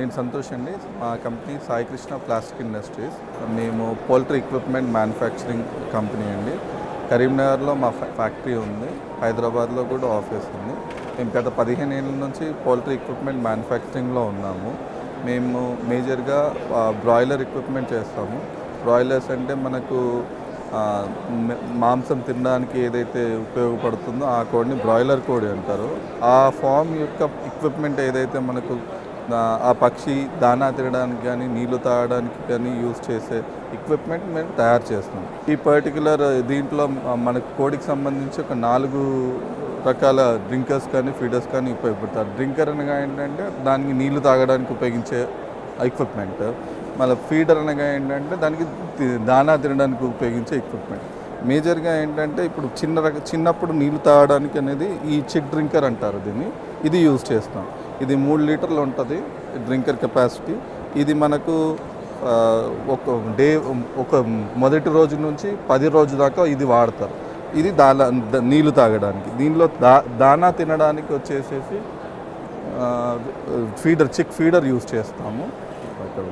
నేను సంతోష్ అండి. మా కంపెనీ సాయికృష్ణ ప్లాస్టిక్ ఇండస్ట్రీస్. మేము పోల్ట్రీ ఎక్విప్మెంట్ మ్యానుఫ్యాక్చరింగ్ కంపెనీ అండి. కరీంనగర్లో మా ఫ్యా- ఫ్యాక్టరీ ఉంది. హైదరాబాద్లో కూడా ఆఫీస్ ఉంది. మేము గత పదిహేను ఏళ్ళ నుంచి పోల్ట్రీ ఎక్విప్మెంట్ మ్యానుఫ్యాక్చరింగ్లో ఉన్నాము. మేము మేజర్గా బ్రాయిలర్ ఎక్విప్మెంట్ చేస్తాము. బ్రాయిలర్స్ అంటే మనకు మాంసం తినడానికి ఏదైతే ఉపయోగపడుతుందో ఆ కోడిని బ్రాయిలర్ కోడి అంటారు. ఆ ఫామ్ యొక్క ఎక్విప్మెంట్ ఏదైతే మనకు ఆ, పక్షి దానా తినడానికి కానీ నీళ్ళు తాగడానికి కానీ యూజ్ చేసే ఎక్విప్మెంట్ మేము తయారు చేస్తాం ఈ పర్టికులర్ దీంట్లో మనకు కోడికి సంబంధించి ఒక నాలుగు రకాల డ్రింకర్స్ కానీ ఫీడర్స్ కానీ ఉపయోగపడతారు డ్రింకర్ అనగా ఏంటంటే దానికి నీళ్ళు తాగడానికి ఉపయోగించే ఎక్విప్మెంట్ మళ్ళీ ఫీడర్ అనగా ఏంటంటే దానికి దానా తినడానికి ఉపయోగించే ఎక్విప్మెంట్ మేజర్గా ఏంటంటే ఇప్పుడు చిన్న రక చిన్నప్పుడు నీళ్ళు తాగడానికి అనేది ఈ చిక్ డ్రింకర్ అంటారు దీన్ని. ఇది యూజ్ చేస్తాం. ఇది మూడు లీటర్లు ఉంటుంది డ్రింకర్ కెపాసిటీ. ఇది మనకు ఒక డే ఒక మొదటి రోజు నుంచి పది రోజు దాకా ఇది వాడతారు. ఇది దానా నీళ్ళు తాగడానికి. దీనిలో దా దానా తినడానికి వచ్చేసేసి ఫీడర్ చిక్ ఫీడర్ యూజ్ చేస్తాము. అక్కడ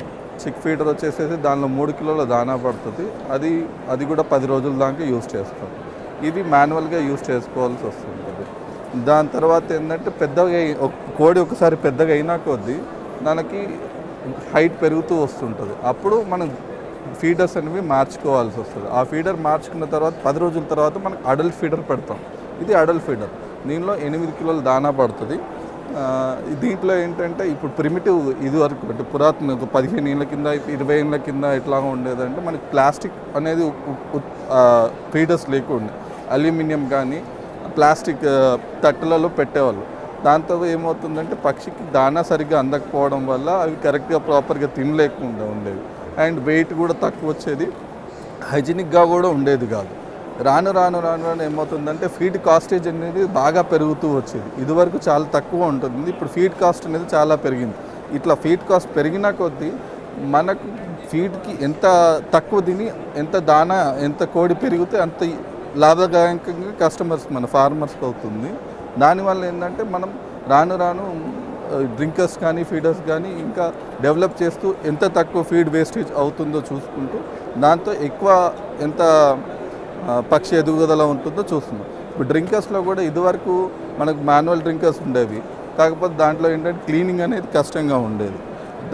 చిక్ ఫీడర్ వచ్చేసేసి దానిలో మూడు కిలోల దానా పడుతుంది. అది అది కూడా పది రోజుల దాకా యూజ్ చేస్తాం ఇవి మాన్యువల్గా యూజ్ చేసుకోవాల్సి వస్తుంది. దాని తర్వాత ఏంటంటే పెద్దగా కోడి ఒకసారి పెద్దగా అయినా కొద్దీ దానికి హైట్ పెరుగుతూ వస్తుంటుంది. అప్పుడు మనం ఫీడర్స్ అనేవి మార్చుకోవాల్సి వస్తుంది. ఆ ఫీడర్ మార్చుకున్న తర్వాత పది రోజుల తర్వాత మనం అడల్ట్ ఫీడర్ పెడతాం. ఇది అడల్ట్ ఫీడర్. దీనిలో ఎనిమిది కిలోల దానా పడుతుంది. దీంట్లో ఏంటంటే ఇప్పుడు ప్రిమిటివ్ ఇది వరకు అంటే పురాతన ఒక పదిహేను ఏళ్ళ కింద ఇరవై ఏళ్ళ కింద ఎట్లా ఉండేదంటే మనకి ప్లాస్టిక్ అనేది ఫీడర్స్ లేకుండే అల్యూమినియం కానీ ప్లాస్టిక్ తట్టలలో పెట్టేవాళ్ళు. దాంతో ఏమవుతుందంటే పక్షికి దానా సరిగ్గా అందకపోవడం వల్ల అవి కరెక్ట్గా ప్రాపర్గా తినలేకుండా ఉండేవి. అండ్ వెయిట్ కూడా తక్కువ వచ్చేది. హైజీనిక్గా కూడా ఉండేది కాదు. రాను రాను రాను రాను ఏమవుతుందంటే ఫీడ్ కాస్టేజ్ అనేది బాగా పెరుగుతూ వచ్చేది. ఇదివరకు చాలా తక్కువ ఉంటుంది. ఇప్పుడు ఫీడ్ కాస్ట్ అనేది చాలా పెరిగింది. ఇట్లా ఫీడ్ కాస్ట్ పెరిగిన కొద్దీ మనకు ఫీడ్కి ఎంత తక్కువ తిని ఎంత దానా ఎంత కోడి పెరిగితే అంత లాభదాయకంగా కస్టమర్స్ మన ఫార్మర్స్కి అవుతుంది. దానివల్ల ఏంటంటే మనం రాను రాను డ్రింకర్స్ కానీ ఫీడర్స్ కానీ ఇంకా డెవలప్ చేస్తూ ఎంత తక్కువ ఫీడ్ వేస్టేజ్ అవుతుందో చూసుకుంటూ దాంతో ఎక్కువ ఎంత పక్షి ఎదుగుదల ఉంటుందో చూస్తున్నాం. ఇప్పుడు డ్రింకర్స్లో కూడా ఇదివరకు మనకు మాన్యువల్ డ్రింకర్స్ ఉండేవి. కాకపోతే దాంట్లో ఏంటంటే క్లీనింగ్ అనేది కష్టంగా ఉండేది.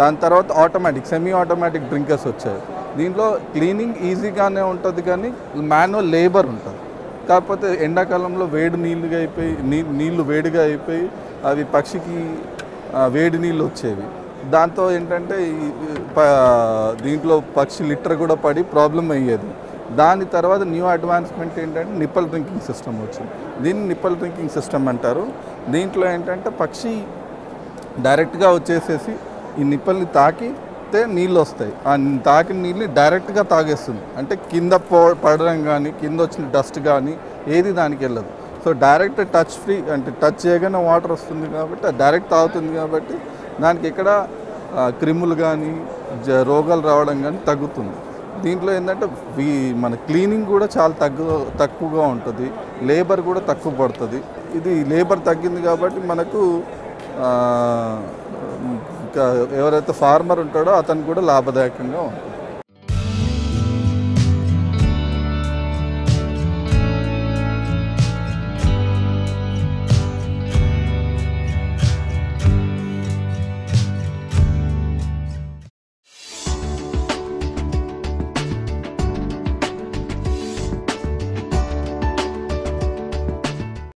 దాని తర్వాత ఆటోమేటిక్ సెమీ ఆటోమేటిక్ డ్రింకర్స్ వచ్చాయి. దీంట్లో క్లీనింగ్ ఈజీగానే ఉంటుంది కానీ మాన్యువల్ లేబర్ ఉంటుంది. కాకపోతే ఎండాకాలంలో వేడి నీళ్ళుగా అయిపోయి నీళ్ళు నీళ్ళు వేడిగా అయిపోయి అవి పక్షికి వేడి నీళ్ళు వచ్చేవి. దాంతో ఏంటంటే దీంట్లో పక్షి లిటర్ కూడా పడి ప్రాబ్లం అయ్యేది. దాని తర్వాత న్యూ అడ్వాన్స్మెంట్ ఏంటంటే నిప్పల్ డ్రింకింగ్ సిస్టమ్ వచ్చింది. దీన్ని నిప్పల్ డ్రింకింగ్ సిస్టమ్ అంటారు. దీంట్లో ఏంటంటే పక్షి డైరెక్ట్గా వచ్చేసేసి ఈ నిప్పల్ని తాకి తాకితే నీళ్ళు వస్తాయి ఆ తాకిన నీళ్ళని డైరెక్ట్గా తాగేస్తుంది. అంటే కింద పడడం కానీ కింద వచ్చిన డస్ట్ కానీ ఏది దానికి వెళ్ళదు. సో డైరెక్ట్ టచ్ ఫ్రీ అంటే టచ్ చేయగానే వాటర్ వస్తుంది కాబట్టి అది డైరెక్ట్ తాగుతుంది కాబట్టి దానికి ఎక్కడ క్రిములు కానీ జ రోగాలు రావడం కానీ తగ్గుతుంది. దీంట్లో ఏంటంటే ఈ మన క్లీనింగ్ కూడా చాలా తగ్గు తక్కువగా ఉంటుంది. లేబర్ కూడా తక్కువ పడుతుంది. ఇది లేబర్ తగ్గింది కాబట్టి మనకు ఎవరైతే ఫార్మర్ ఉంటాడో అతను కూడా లాభదాయకంగా ఉంటుంది.